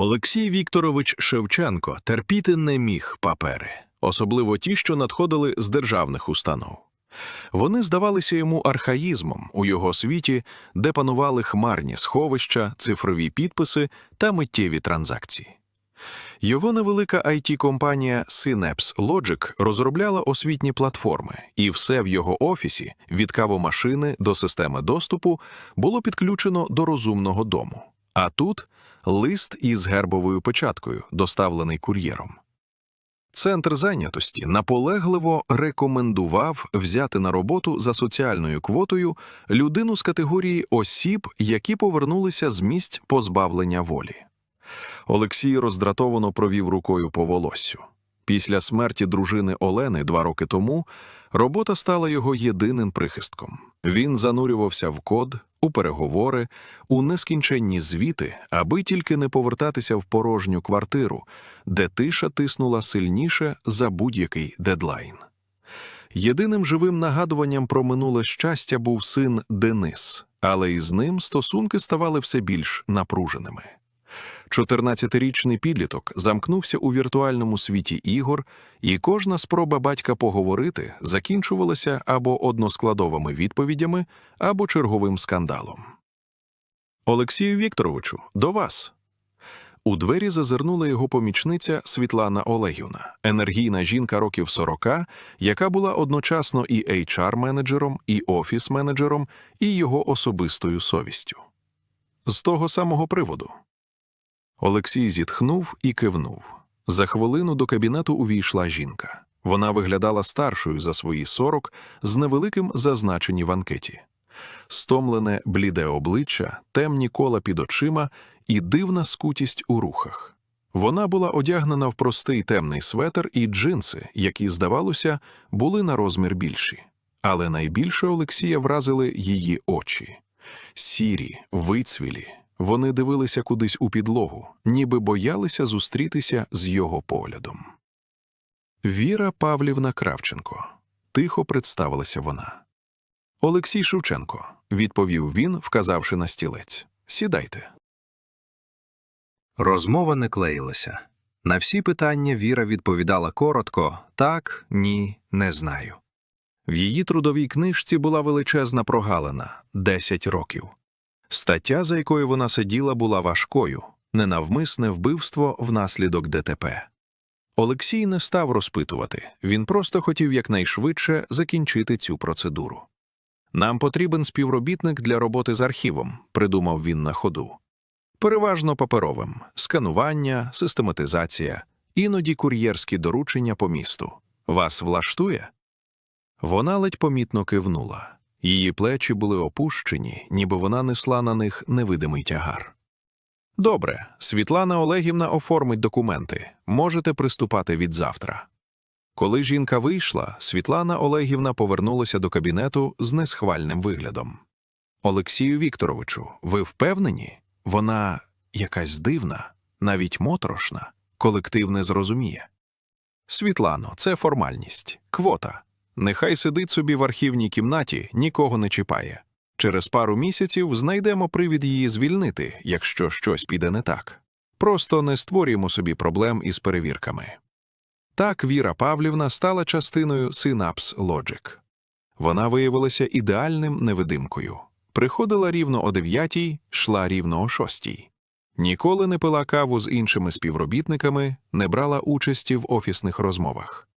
Олексій Вікторович Шевченко терпіти не міг папери, особливо ті, що надходили з державних установ. Вони здавалися йому архаїзмом у його світі, де панували хмарні сховища, цифрові підписи та миттєві транзакції. Його невелика IT-компанія Synapse Logic розробляла освітні платформи, і все в його офісі, від кавомашини до системи доступу, було підключено до розумного дому. А тут лист із гербовою печаткою, доставлений кур'єром. Центр зайнятості наполегливо рекомендував взяти на роботу за соціальною квотою людину з категорії осіб, які повернулися з місць позбавлення волі. Олексій роздратовано провів рукою по волоссю. Після смерті дружини Олени два роки тому робота стала його єдиним прихистком. Він занурювався в код, у переговори, у нескінченні звіти, аби тільки не повертатися в порожню квартиру, де тиша тиснула сильніше за будь-який дедлайн. Єдиним живим нагадуванням про минуле щастя був син Денис, але із ним стосунки ставали все більш напруженими. 14-річний підліток замкнувся у віртуальному світі ігор, і кожна спроба батька поговорити закінчувалася або односкладовими відповідями, або черговим скандалом. Олексію Вікторовичу, до вас. У двері зазирнула його помічниця Світлана Олегівна, енергійна жінка років 40, яка була одночасно і HR-менеджером, і офіс-менеджером, і його особистою совістю. З того самого приводу. Олексій зітхнув і кивнув. За хвилину до кабінету увійшла жінка. Вона виглядала старшою за свої сорок з невеликим зазначені в анкеті. Стомлене бліде обличчя, темні кола під очима і дивна скутість у рухах. Вона була одягнена в простий темний светр і джинси, які, здавалося, були на розмір більші. Але найбільше Олексія вразили її очі сірі, вицвілі. Вони дивилися кудись у підлогу, ніби боялися зустрітися з його поглядом. Віра Павлівна Кравченко. Тихо представилася вона. Олексій Шевченко, відповів він, вказавши на стілець. Сідайте. Розмова не клеїлася. На всі питання Віра відповідала коротко так, ні, не знаю. В її трудовій книжці була величезна прогалина 10 років. Стаття, за якою вона сиділа, була важкою ненавмисне вбивство внаслідок ДТП. Олексій не став розпитувати, він просто хотів якнайшвидше закінчити цю процедуру. Нам потрібен співробітник для роботи з архівом, придумав він на ходу. Переважно паперовим сканування, систематизація, іноді кур'єрські доручення по місту. Вас влаштує? Вона ледь помітно кивнула. Її плечі були опущені, ніби вона несла на них невидимий тягар. Добре, Світлана Олегівна оформить документи. Можете приступати від завтра. Коли жінка вийшла, Світлана Олегівна повернулася до кабінету з несхвальним виглядом. Олексію Вікторовичу, ви впевнені? Вона якась дивна, навіть моторошна, колектив не зрозуміє. Світлано, це формальність, квота. Нехай сидить собі в архівній кімнаті, нікого не чіпає. Через пару місяців знайдемо привід її звільнити, якщо щось піде не так. Просто не створюємо собі проблем із перевірками. Так Віра Павлівна стала частиною Synapse Logic. Вона виявилася ідеальним невидимкою. Приходила рівно о дев'ятій, йшла рівно о шостій. Ніколи не пила каву з іншими співробітниками, не брала участі в офісних розмовах.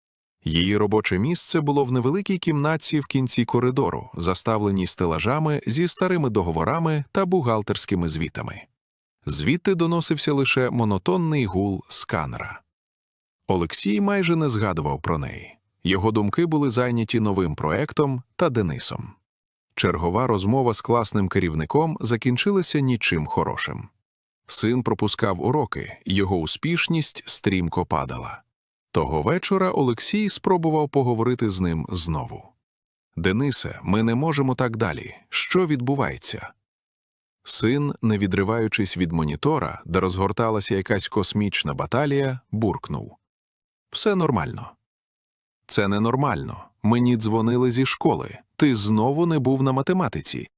Її робоче місце було в невеликій кімнатці в кінці коридору, заставленій стелажами зі старими договорами та бухгалтерськими звітами. Звідти доносився лише монотонний гул сканера. Олексій майже не згадував про неї. Його думки були зайняті новим проектом та Денисом. Чергова розмова з класним керівником закінчилася нічим хорошим. Син пропускав уроки, його успішність стрімко падала. Того вечора Олексій спробував поговорити з ним знову. Денисе, ми не можемо так далі. Що відбувається? Син, не відриваючись від монітора, де розгорталася якась космічна баталія, буркнув Все нормально. Це ненормально. Мені дзвонили зі школи. Ти знову не був на математиці.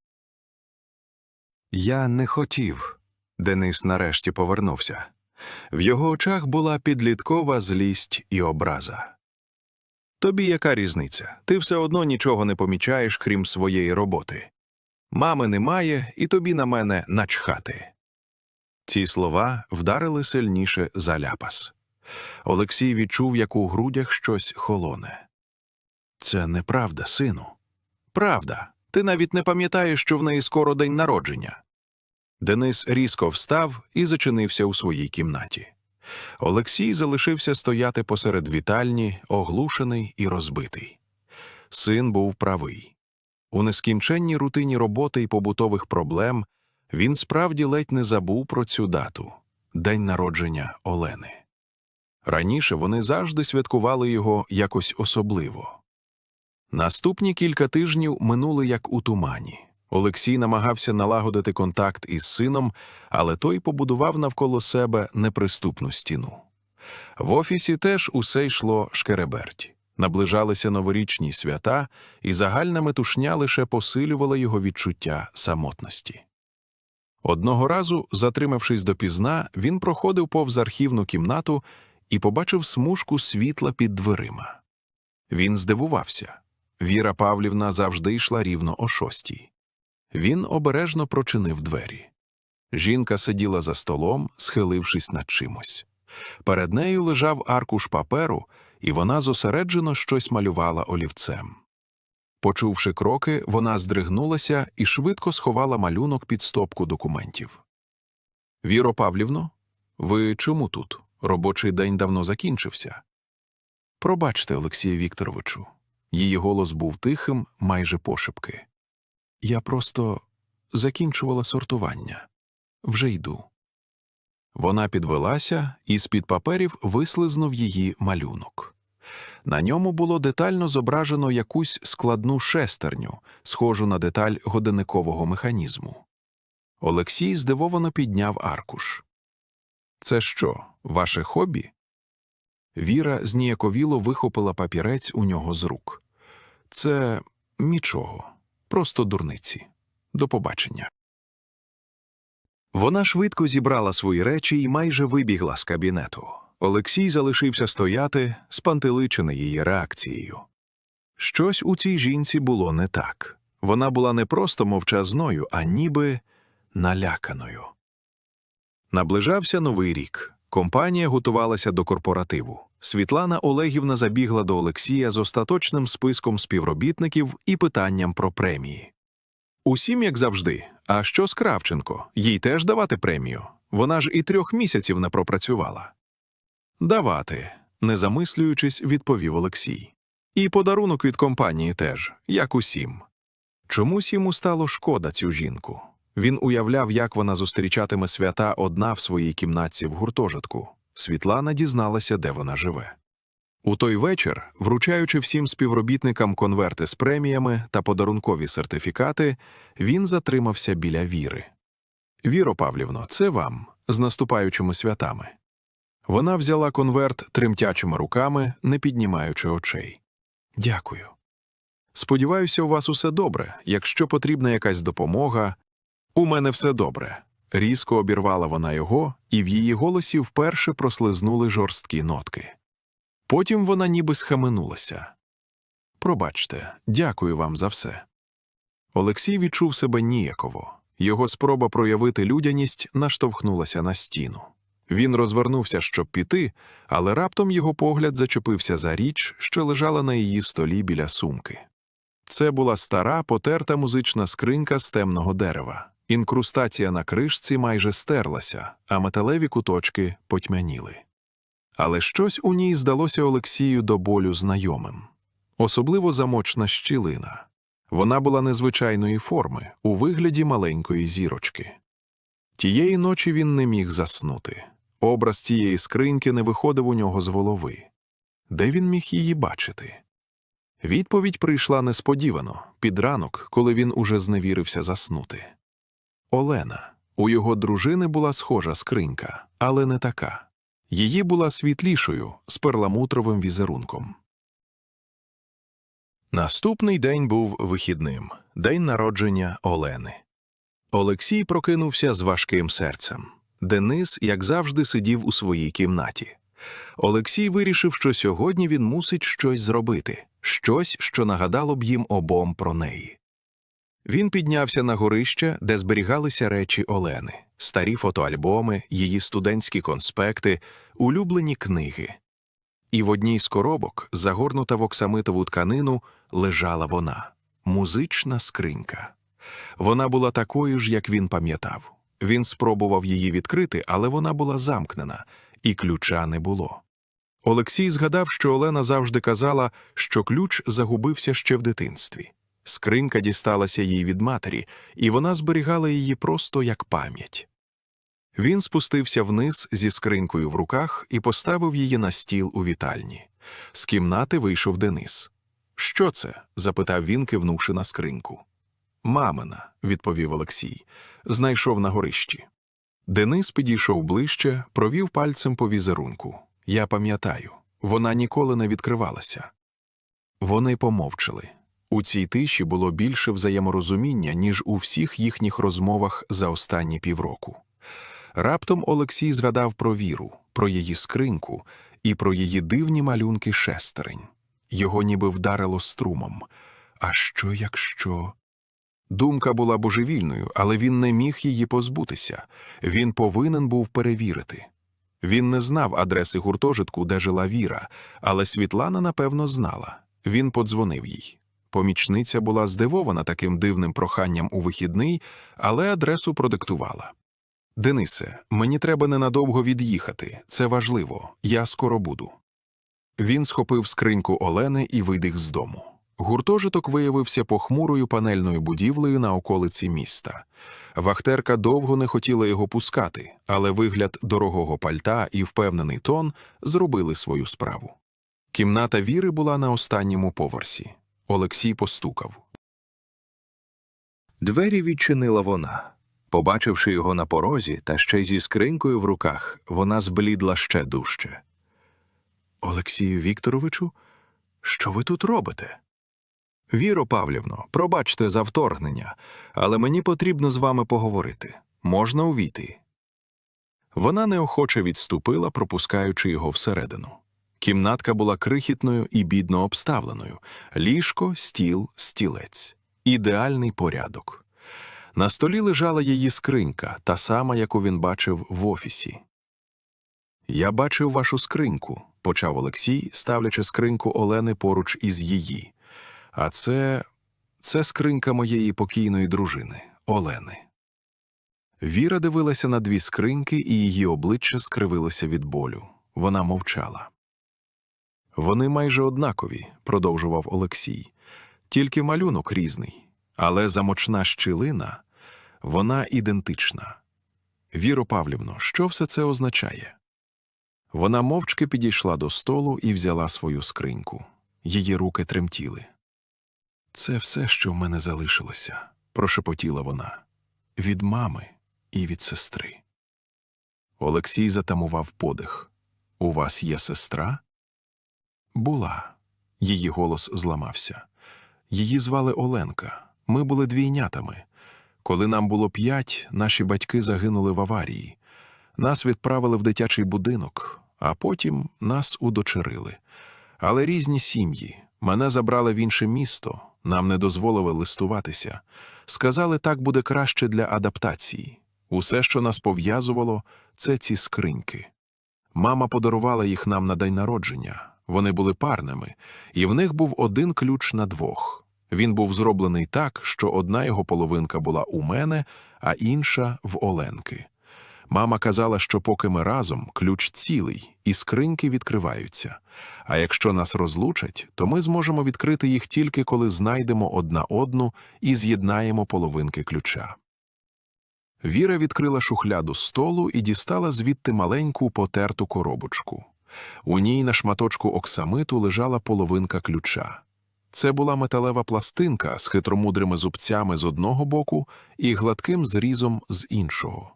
Я не хотів. Денис нарешті повернувся. В його очах була підліткова злість і образа. Тобі яка різниця? Ти все одно нічого не помічаєш, крім своєї роботи. Мами немає, і тобі на мене начхати. Ці слова вдарили сильніше за ляпас. Олексій відчув, як у грудях щось холоне. Це неправда, сину. Правда. Ти навіть не пам'ятаєш, що в неї скоро день народження. Денис різко встав і зачинився у своїй кімнаті. Олексій залишився стояти посеред вітальні, оглушений і розбитий. Син був правий. У нескінченній рутині роботи і побутових проблем він справді ледь не забув про цю дату день народження Олени. Раніше вони завжди святкували його якось особливо. Наступні кілька тижнів минули як у тумані. Олексій намагався налагодити контакт із сином, але той побудував навколо себе неприступну стіну. В офісі теж усе йшло шкереберть. Наближалися новорічні свята, і загальна метушня лише посилювала його відчуття самотності. Одного разу, затримавшись допізна, він проходив повз архівну кімнату і побачив смужку світла під дверима. Він здивувався. Віра Павлівна завжди йшла рівно о шостій. Він обережно прочинив двері. Жінка сиділа за столом, схилившись над чимось. Перед нею лежав аркуш паперу, і вона зосереджено щось малювала олівцем. Почувши кроки, вона здригнулася і швидко сховала малюнок під стопку документів. Віро Павлівно, ви чому тут? Робочий день давно закінчився. Пробачте, Олексію Вікторовичу. Її голос був тихим, майже пошепки. Я просто закінчувала сортування. Вже йду. Вона підвелася, і з-під паперів вислизнув її малюнок. На ньому було детально зображено якусь складну шестерню, схожу на деталь годинникового механізму. Олексій здивовано підняв аркуш. Це що, ваше хобі? Віра зніяковіло вихопила папірець у нього з рук. Це нічого, просто дурниці. До побачення. Вона швидко зібрала свої речі і майже вибігла з кабінету. Олексій залишився стояти, спантеличений її реакцією. Щось у цій жінці було не так. Вона була не просто мовчазною, а ніби наляканою. Наближався новий рік. Компанія готувалася до корпоративу. Світлана Олегівна забігла до Олексія з остаточним списком співробітників і питанням про премії. Усім, як завжди. А що з Кравченко? Їй теж давати премію? Вона ж і трьох місяців не пропрацювала. Давати, не замислюючись, відповів Олексій. І подарунок від компанії теж, як усім. Чомусь йому стало шкода цю жінку. Він уявляв, як вона зустрічатиме свята одна в своїй кімнатці в гуртожитку. Світлана дізналася, де вона живе. У той вечір, вручаючи всім співробітникам конверти з преміями та подарункові сертифікати, він затримався біля віри. Віро Павлівно, це вам, з наступаючими святами. Вона взяла конверт тремтячими руками, не піднімаючи очей. Дякую. Сподіваюся, у вас усе добре. Якщо потрібна якась допомога. У мене все добре. Різко обірвала вона його, і в її голосі вперше прослизнули жорсткі нотки. Потім вона ніби схаменулася. Пробачте, дякую вам за все. Олексій відчув себе ніяково. Його спроба проявити людяність наштовхнулася на стіну. Він розвернувся, щоб піти, але раптом його погляд зачепився за річ, що лежала на її столі біля сумки. Це була стара, потерта музична скринька з темного дерева. Інкрустація на кришці майже стерлася, а металеві куточки потьмяніли. Але щось у ній здалося Олексію до болю знайомим. Особливо замочна щілина. Вона була незвичайної форми, у вигляді маленької зірочки. Тієї ночі він не міг заснути. Образ цієї скриньки не виходив у нього з голови. Де він міг її бачити? Відповідь прийшла несподівано, під ранок, коли він уже зневірився заснути. Олена. У його дружини була схожа скринька, але не така. Її була світлішою, з перламутровим візерунком. Наступний день був вихідним день народження Олени. Олексій прокинувся з важким серцем. Денис, як завжди, сидів у своїй кімнаті. Олексій вирішив, що сьогодні він мусить щось зробити, щось, що нагадало б їм обом про неї. Він піднявся на горище, де зберігалися речі Олени, старі фотоальбоми, її студентські конспекти, улюблені книги. І в одній з коробок, загорнута в оксамитову тканину, лежала вона музична скринька. Вона була такою ж, як він пам'ятав. Він спробував її відкрити, але вона була замкнена, і ключа не було. Олексій згадав, що Олена завжди казала, що ключ загубився ще в дитинстві. Скринька дісталася їй від матері, і вона зберігала її просто як пам'ять. Він спустився вниз зі скринькою в руках і поставив її на стіл у вітальні. З кімнати вийшов Денис. Що це? запитав він, кивнувши на скриньку. Мамина, відповів Олексій, знайшов на горищі. Денис підійшов ближче, провів пальцем по візерунку. Я пам'ятаю, вона ніколи не відкривалася. Вони помовчали. У цій тиші було більше взаєморозуміння, ніж у всіх їхніх розмовах за останні півроку. Раптом Олексій згадав про віру, про її скриньку і про її дивні малюнки шестерень. Його ніби вдарило струмом. А що, якщо. Думка була божевільною, але він не міг її позбутися. Він повинен був перевірити. Він не знав адреси гуртожитку, де жила Віра, але Світлана, напевно, знала. Він подзвонив їй. Помічниця була здивована таким дивним проханням у вихідний, але адресу продиктувала. Денисе, мені треба ненадовго від'їхати. Це важливо. Я скоро буду. Він схопив скриньку Олени і видих з дому. Гуртожиток виявився похмурою панельною будівлею на околиці міста. Вахтерка довго не хотіла його пускати, але вигляд дорогого пальта і впевнений тон зробили свою справу. Кімната Віри була на останньому поверсі. Олексій постукав. Двері відчинила вона. Побачивши його на порозі та ще й зі скринькою в руках, вона зблідла ще дужче. Олексію Вікторовичу, що ви тут робите? Віро Павлівно, пробачте за вторгнення, але мені потрібно з вами поговорити. Можна увійти. Вона неохоче відступила, пропускаючи його всередину. Кімнатка була крихітною і бідно обставленою ліжко, стіл, стілець. Ідеальний порядок. На столі лежала її скринька, та сама, яку він бачив в офісі. Я бачив вашу скриньку, почав Олексій, ставлячи скриньку Олени поруч із її. А це. це скринька моєї покійної дружини, Олени. Віра дивилася на дві скриньки, і її обличчя скривилося від болю. Вона мовчала. Вони майже однакові, продовжував Олексій, тільки малюнок різний, але замочна щілина вона ідентична. Віро Павлівно, що все це означає? Вона мовчки підійшла до столу і взяла свою скриньку. Її руки тремтіли. Це все, що в мене залишилося, прошепотіла вона, від мами і від сестри. Олексій затамував подих. У вас є сестра? Була. Її голос зламався. Її звали Оленка. Ми були двійнятами. Коли нам було п'ять, наші батьки загинули в аварії. Нас відправили в дитячий будинок, а потім нас удочерили. Але різні сім'ї. Мене забрали в інше місто, нам не дозволили листуватися. Сказали, так буде краще для адаптації. Усе, що нас пов'язувало, це ці скриньки. Мама подарувала їх нам на день народження. Вони були парними, і в них був один ключ на двох. Він був зроблений так, що одна його половинка була у мене, а інша в Оленки. Мама казала, що поки ми разом, ключ цілий, і скриньки відкриваються. А якщо нас розлучать, то ми зможемо відкрити їх тільки коли знайдемо одна одну і з'єднаємо половинки ключа. Віра відкрила шухляду столу і дістала звідти маленьку потерту коробочку. У ній на шматочку оксамиту лежала половинка ключа. Це була металева пластинка з хитромудрими зубцями з одного боку і гладким зрізом з іншого.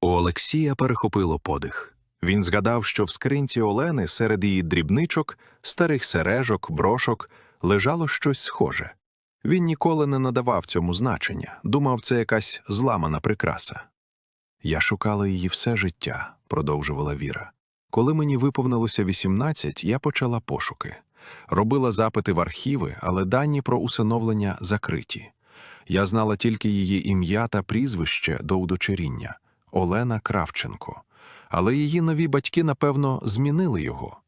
У Олексія перехопило подих. Він згадав, що в скринці Олени серед її дрібничок, старих сережок, брошок лежало щось схоже. Він ніколи не надавав цьому значення, думав, це якась зламана прикраса. Я шукала її все життя, продовжувала Віра. Коли мені виповнилося 18, я почала пошуки. Робила запити в архіви, але дані про усиновлення закриті. Я знала тільки її ім'я та прізвище до удочеріння Олена Кравченко. Але її нові батьки, напевно, змінили його.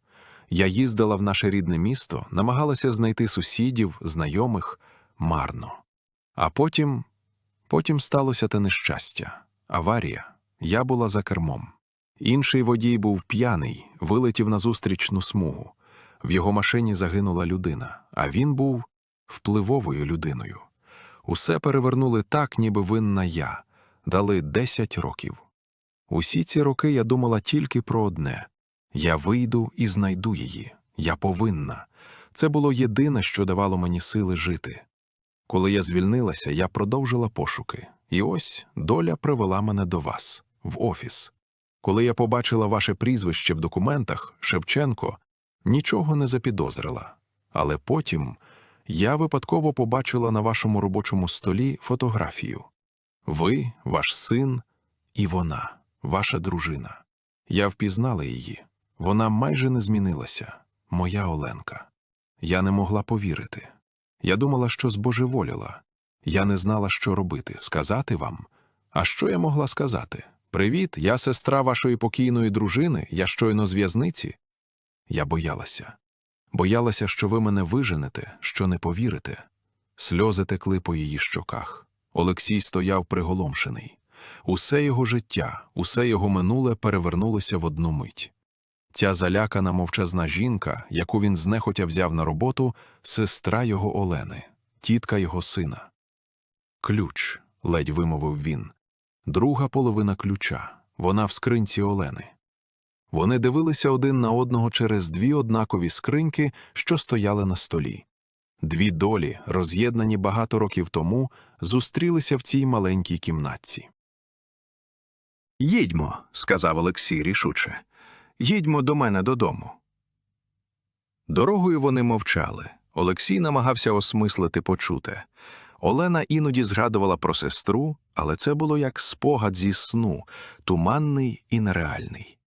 Я їздила в наше рідне місто, намагалася знайти сусідів, знайомих марно. А потім, потім сталося те нещастя аварія. Я була за кермом. Інший водій був п'яний, вилетів на зустрічну смугу. В його машині загинула людина, а він був впливовою людиною. Усе перевернули так, ніби винна я, дали 10 років. Усі ці роки я думала тільки про одне я вийду і знайду її. Я повинна. Це було єдине, що давало мені сили жити. Коли я звільнилася, я продовжила пошуки. І ось доля привела мене до вас, в офіс. Коли я побачила ваше прізвище в документах, Шевченко, нічого не запідозрила. Але потім я випадково побачила на вашому робочому столі фотографію. Ви, ваш син і вона, ваша дружина. Я впізнала її. Вона майже не змінилася, моя Оленка. Я не могла повірити. Я думала, що збожеволіла. Я не знала, що робити, сказати вам. А що я могла сказати? Привіт, я сестра вашої покійної дружини, я щойно з в'язниці. Я боялася. Боялася, що ви мене виженете, що не повірите. Сльози текли по її щоках. Олексій стояв приголомшений. Усе його життя, усе його минуле перевернулося в одну мить. Ця залякана мовчазна жінка, яку він знехотя взяв на роботу, сестра його Олени, тітка його сина. Ключ, ледь вимовив він. Друга половина ключа. Вона в скринці Олени. Вони дивилися один на одного через дві однакові скриньки, що стояли на столі. Дві долі, роз'єднані багато років тому, зустрілися в цій маленькій кімнатці. Їдьмо, сказав Олексій рішуче. Їдьмо до мене додому. Дорогою вони мовчали. Олексій намагався осмислити почуте. Олена іноді згадувала про сестру, але це було як спогад зі сну, туманний і нереальний.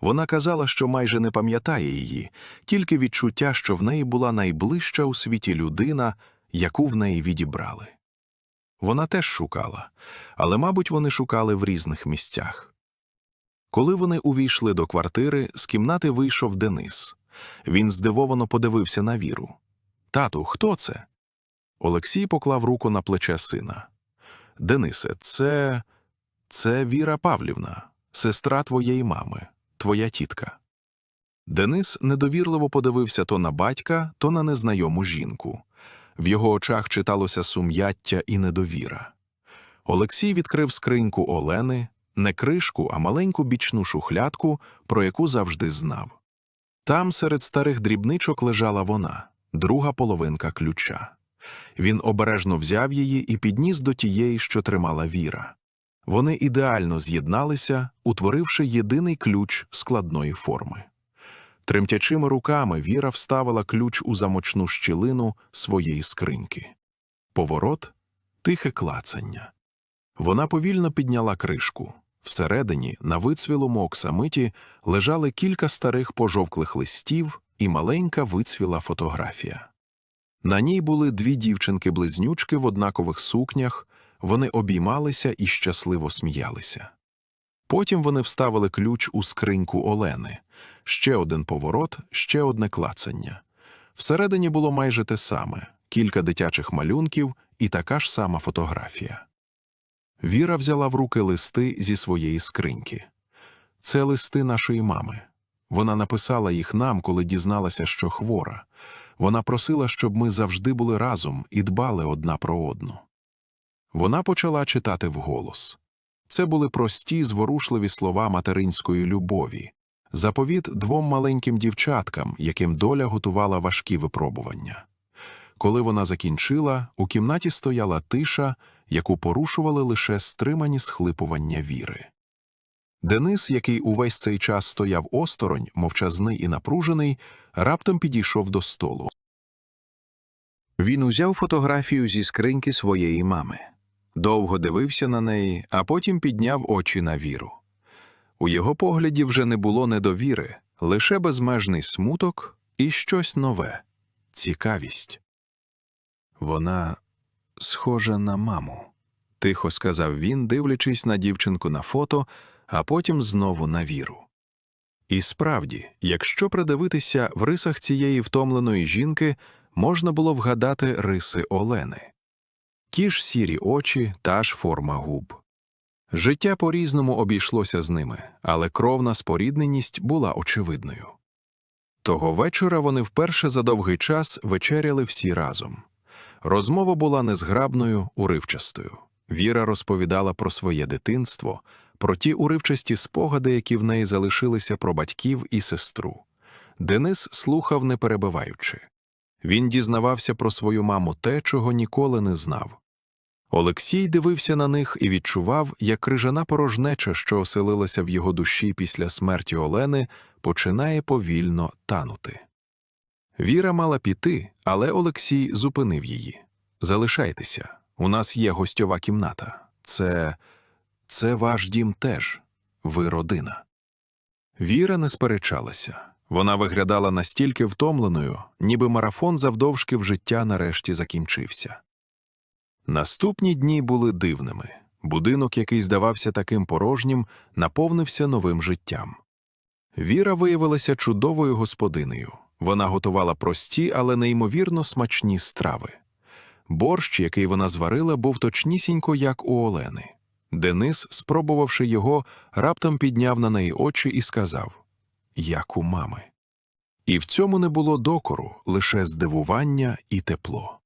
Вона казала, що майже не пам'ятає її, тільки відчуття, що в неї була найближча у світі людина, яку в неї відібрали. Вона теж шукала, але, мабуть, вони шукали в різних місцях. Коли вони увійшли до квартири, з кімнати вийшов Денис. Він здивовано подивився на віру. Тату, хто це? Олексій поклав руку на плече сина. Денисе, це. це Віра Павлівна, сестра твоєї мами, твоя тітка. Денис недовірливо подивився то на батька, то на незнайому жінку. В його очах читалося сум'яття і недовіра. Олексій відкрив скриньку Олени, не кришку, а маленьку бічну шухлядку, про яку завжди знав. Там серед старих дрібничок лежала вона, друга половинка ключа. Він обережно взяв її і підніс до тієї, що тримала Віра. Вони ідеально з'єдналися, утворивши єдиний ключ складної форми. Тремтячими руками Віра вставила ключ у замочну щілину своєї скриньки. Поворот тихе клацання. Вона повільно підняла кришку. Всередині, на вицвілому оксамиті, лежали кілька старих пожовклих листів і маленька вицвіла фотографія. На ній були дві дівчинки-близнючки в однакових сукнях, вони обіймалися і щасливо сміялися. Потім вони вставили ключ у скриньку Олени, ще один поворот, ще одне клацання. Всередині було майже те саме кілька дитячих малюнків і така ж сама фотографія. Віра взяла в руки листи зі своєї скриньки. Це листи нашої мами. Вона написала їх нам, коли дізналася, що хвора. Вона просила, щоб ми завжди були разом і дбали одна про одну. Вона почала читати вголос. Це були прості, зворушливі слова материнської любові, заповіт двом маленьким дівчаткам, яким доля готувала важкі випробування. Коли вона закінчила, у кімнаті стояла тиша, яку порушували лише стримані схлипування віри. Денис, який увесь цей час стояв осторонь, мовчазний і напружений, раптом підійшов до столу. Він узяв фотографію зі скриньки своєї мами. довго дивився на неї, а потім підняв очі на віру. У його погляді вже не було недовіри, лише безмежний смуток і щось нове цікавість. Вона схожа на маму, тихо сказав він, дивлячись на дівчинку на фото, а потім знову на віру. І справді, якщо придивитися в рисах цієї втомленої жінки, можна було вгадати риси Олени. Ті ж сірі очі, та ж форма губ. Життя по-різному обійшлося з ними, але кровна спорідненість була очевидною. Того вечора вони вперше за довгий час вечеряли всі разом. Розмова була незграбною, уривчастою. Віра розповідала про своє дитинство, про ті уривчасті спогади, які в неї залишилися про батьків і сестру. Денис слухав, не перебиваючи. Він дізнавався про свою маму те, чого ніколи не знав. Олексій дивився на них і відчував, як крижана порожнеча, що оселилася в його душі після смерті Олени, починає повільно танути. Віра мала піти, але Олексій зупинив її. Залишайтеся, у нас є гостьова кімната. Це. це ваш дім теж, ви родина. Віра не сперечалася. Вона виглядала настільки втомленою, ніби марафон завдовжки в життя нарешті закінчився. Наступні дні були дивними. Будинок, який здавався таким порожнім, наповнився новим життям. Віра виявилася чудовою господинею. Вона готувала прості, але неймовірно смачні страви. Борщ, який вона зварила, був точнісінько, як у Олени. Денис, спробувавши його, раптом підняв на неї очі і сказав як у мами. І в цьому не було докору, лише здивування і тепло.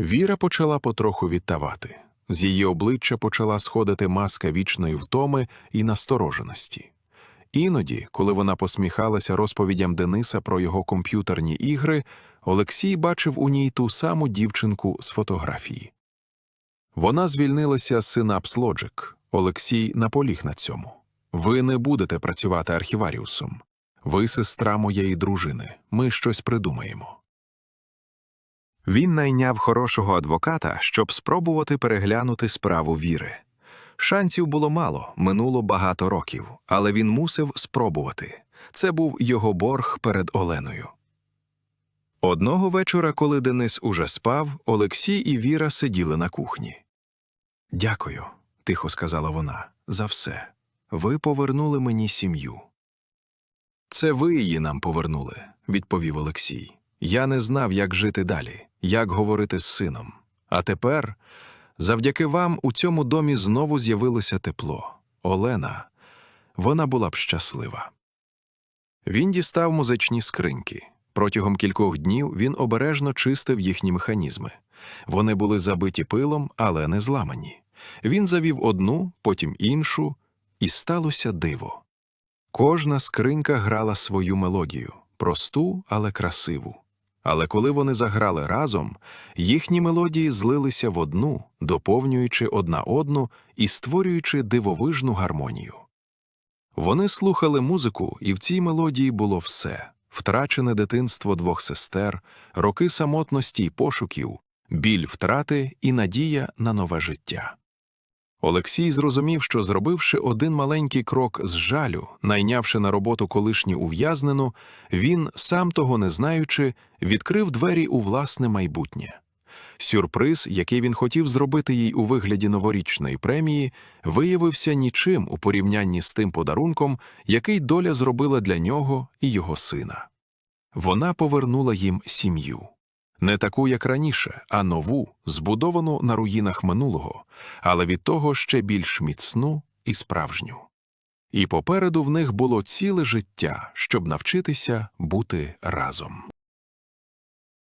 Віра почала потроху відтавати. З її обличчя почала сходити маска вічної втоми і настороженості. Іноді, коли вона посміхалася розповідям Дениса про його комп'ютерні ігри, Олексій бачив у ній ту саму дівчинку з фотографії. Вона звільнилася з Synapse Logic. Олексій наполіг на цьому. Ви не будете працювати архіваріусом. Ви сестра моєї дружини. Ми щось придумаємо. Він найняв хорошого адвоката, щоб спробувати переглянути справу віри. Шансів було мало, минуло багато років, але він мусив спробувати. Це був його борг перед Оленою. Одного вечора, коли Денис уже спав, Олексій і Віра сиділи на кухні. Дякую, тихо сказала вона, за все. Ви повернули мені сім'ю. Це ви її нам повернули, відповів Олексій. Я не знав, як жити далі, як говорити з сином. А тепер, завдяки вам, у цьому домі знову з'явилося тепло. Олена, вона була б щаслива. Він дістав музичні скриньки. Протягом кількох днів він обережно чистив їхні механізми. Вони були забиті пилом, але не зламані. Він завів одну, потім іншу, і сталося диво. Кожна скринька грала свою мелодію, просту, але красиву. Але коли вони заграли разом, їхні мелодії злилися в одну, доповнюючи одна одну і створюючи дивовижну гармонію. Вони слухали музику, і в цій мелодії було все втрачене дитинство двох сестер, роки самотності й пошуків, біль втрати і надія на нове життя. Олексій зрозумів, що зробивши один маленький крок з жалю, найнявши на роботу колишню ув'язнену, він, сам того не знаючи, відкрив двері у власне майбутнє. Сюрприз, який він хотів зробити їй у вигляді новорічної премії, виявився нічим у порівнянні з тим подарунком, який доля зробила для нього і його сина. Вона повернула їм сім'ю. Не таку, як раніше, а нову, збудовану на руїнах минулого, але від того ще більш міцну і справжню. І попереду в них було ціле життя, щоб навчитися бути разом.